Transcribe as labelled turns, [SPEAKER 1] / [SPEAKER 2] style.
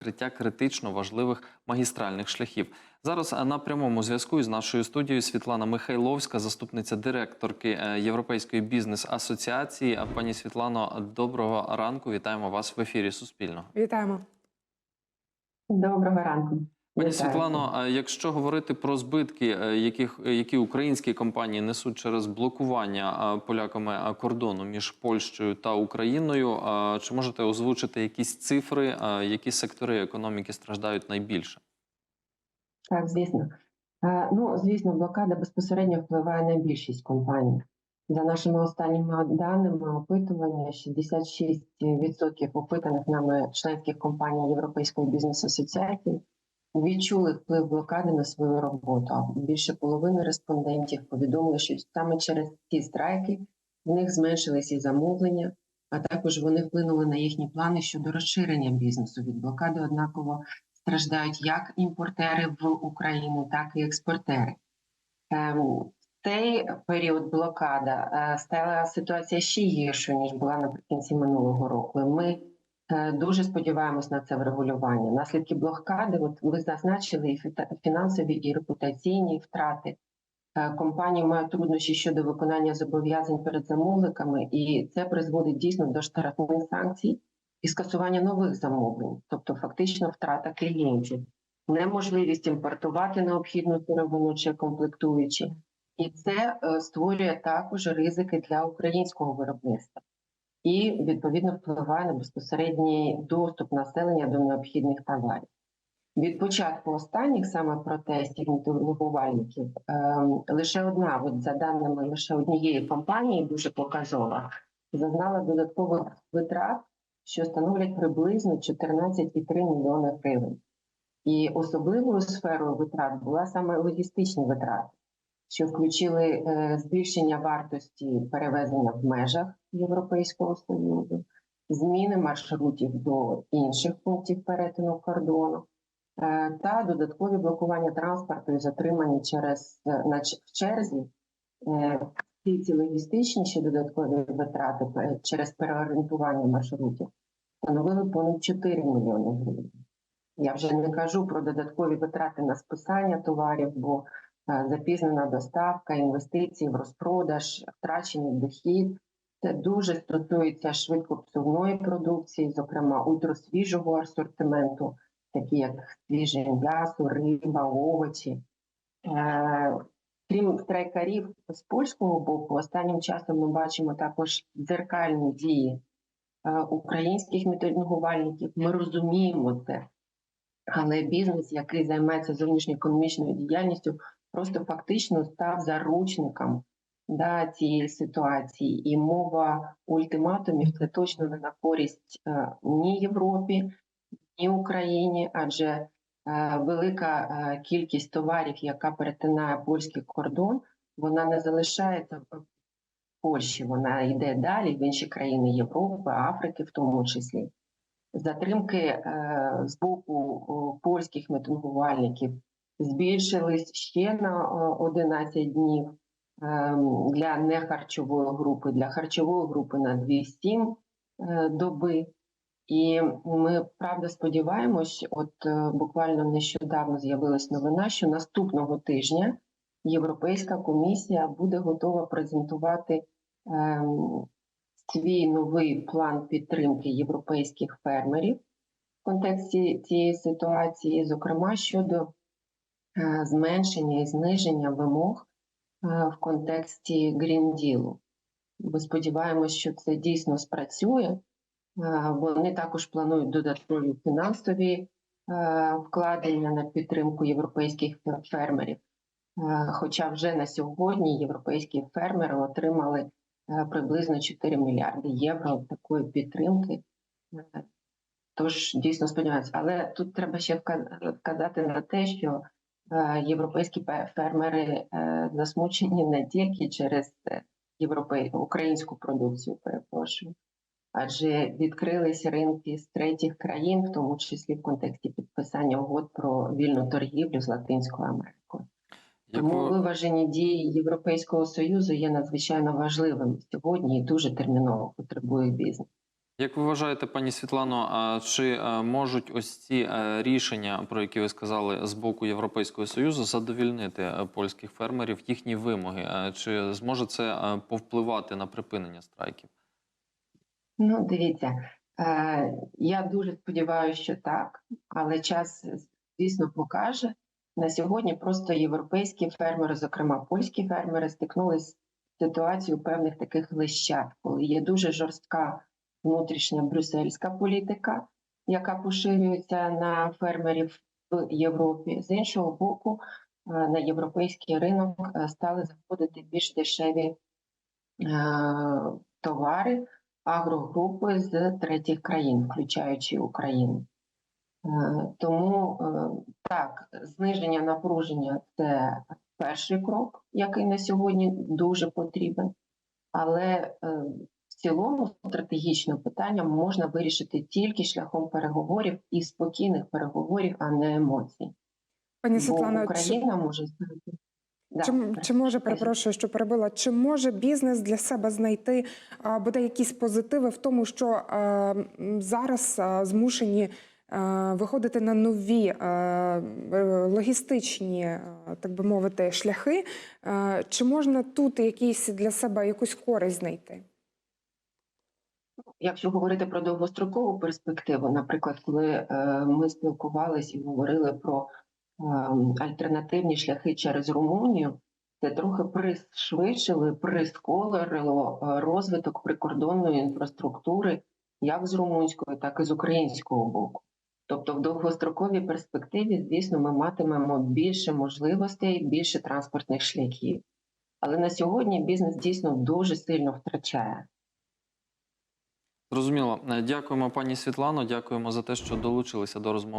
[SPEAKER 1] відкриття критично важливих магістральних шляхів. Зараз е, на прямому зв'язку із нашою студією Світлана Михайловська, заступниця директорки е, Європейської бізнес-асоціації. А, Пані Світлано, доброго ранку. Вітаємо вас в ефірі Суспільного.
[SPEAKER 2] Вітаємо.
[SPEAKER 3] Доброго ранку.
[SPEAKER 1] Пані Світлано, а якщо говорити про збитки, е, яких які українські компанії несуть через блокування е, поляками е, кордону між Польщею та Україною, е, чи можете озвучити якісь цифри, е, які сектори економіки страждають найбільше?
[SPEAKER 3] Так, звісно. Е, Ну, звісно, блокада безпосередньо впливає на більшість компаній. За нашими останніми даними опитування, 66% опитаних нами членських компаній Європейської бізнес-асоціації відчули вплив блокади на свою роботу. Більше половини респондентів повідомили, що саме через ці страйки в них зменшились і замовлення, а також вони вплинули на їхні плани щодо розширення бізнесу. Від блокади однаково страждають як імпортери в Україну, так і експортери. Ем, цей період блокада е, стала ситуація ще гіршою, ніж була наприкінці минулого року. Ми дуже сподіваємось на це врегулювання. Наслідки блокади, от ви зазначили і фінансові, і репутаційні втрати. Е, Компанії мають труднощі щодо виконання зобов'язань перед замовниками, і це призводить дійсно до штрафних санкцій і скасування нових замовлень, тобто фактично втрата клієнтів, неможливість імпортувати необхідну сировину чи комплектуючі, і це е, створює також ризики для українського виробництва і відповідно впливає на безпосередній доступ населення до необхідних товарів. Від початку останніх саме протестів мітингувальників ем, лише одна, от за даними лише однієї компанії, дуже показова, зазнала додаткових витрат що становлять приблизно 14,3 мільйони гривень. І особливою сферою витрат була саме логістичні витрати, що включили е, збільшення вартості перевезення в межах Європейського Союзу, зміни маршрутів до інших пунктів перетину кордону е, та додаткові блокування транспорту і затримані через е, в черзі. Е, ці логістичні ще додаткові витрати через переорієнтування маршрутів становили понад 4 мільйони гривень. Я вже не кажу про додаткові витрати на списання товарів, бо запізнена доставка, інвестиції в розпродаж, втрачений дохід. Це дуже стосується швидкопсувної продукції, зокрема ультрасвіжого асортименту, такі як свіже м'ясо, риба, овочі. Е, Крім страйкарів з польського боку, останнім часом ми бачимо також дзеркальні дії е, українських мітингувальників. Ми розуміємо це, але бізнес, який займається зовнішньоекономічною діяльністю, просто фактично став заручником да, цієї ситуації. І мова ультиматумів це точно не на користь е, ні Європі, ні Україні, адже е, велика е, кількість товарів, яка перетинає польський кордон, вона не залишається в Польщі, вона йде далі в інші країни Європи, Африки, в тому числі. Затримки з боку польських мітингувальників збільшились ще на о, 11 днів е, для нехарчової групи, для харчової групи на 2-7 е, доби. І ми правда сподіваємось, от е, буквально нещодавно з'явилась новина, що наступного тижня Європейська комісія буде готова презентувати ем, свій новий план підтримки європейських фермерів в контексті цієї ситуації, зокрема щодо е, зменшення і зниження вимог е, в контексті Deal. Ми сподіваємося, що це дійсно спрацює. Е, Вони також планують додаткові фінансові е, вкладення на підтримку європейських фермерів. Е, Хоча вже на сьогодні європейські фермери отримали е, приблизно 4 мільярди євро такої підтримки. Е, Тож дійсно сподіваюся, але тут треба ще вка- вказати на те, що е, європейські пе- фермери е, засмучені не тільки через е, європей... українську продукцію, перепрошую, адже відкрились ринки з третіх країн, в тому числі в контексті підписання угод про вільну торгівлю з Латинською Америкою. Тому виважені дії Європейського союзу є надзвичайно важливими сьогодні і дуже терміново потребує бізнес.
[SPEAKER 1] Як ви вважаєте, пані Світлано, чи е, можуть ось ці е, рішення, про які ви сказали, з боку Європейського союзу задовільнити е, польських фермерів їхні вимоги? Чи зможе це повпливати на припинення страйків?
[SPEAKER 3] Ну, дивіться, я дуже сподіваюся, що так, але час, звісно, покаже. На сьогодні просто європейські фермери, зокрема польські фермери, стикнулися з ситуацією певних таких лищат, коли є дуже жорстка внутрішня брюссельська політика, яка поширюється на фермерів в Європі. З іншого боку, е, на європейський ринок е, стали заходити більш дешеві е, товари агрогрупи з третіх країн, включаючи Україну. Тому так, зниження напруження це перший крок, який на сьогодні дуже потрібен. Але цілому стратегічне питання можна вирішити тільки шляхом переговорів і спокійних переговорів, а не емоцій.
[SPEAKER 2] Пані
[SPEAKER 3] Бо
[SPEAKER 2] Світлано, чи,
[SPEAKER 3] Україна може. Да,
[SPEAKER 2] чи, чи може перепрошую, що перебила? Чи може бізнес для себе знайти а, бодай якісь позитиви в тому, що а, зараз а, змушені а, виходити на нові а, е, логістичні, так би мовити, шляхи? А, чи можна тут якісь для себе якусь користь знайти?
[SPEAKER 3] Якщо говорити про довгострокову перспективу, наприклад, коли е, ми спілкувалися і говорили про е, альтернативні шляхи через Румунію, це трохи пришвидшили, прискорило е, розвиток прикордонної інфраструктури як з румунського, так і з українського боку. Тобто, в довгостроковій перспективі, звісно, ми матимемо більше можливостей, більше транспортних шляхів. Але на сьогодні бізнес дійсно дуже сильно втрачає.
[SPEAKER 1] Зрозуміло. Е, Дякуємо, пані Світлано. Дякуємо за те, що долучилися до розмови.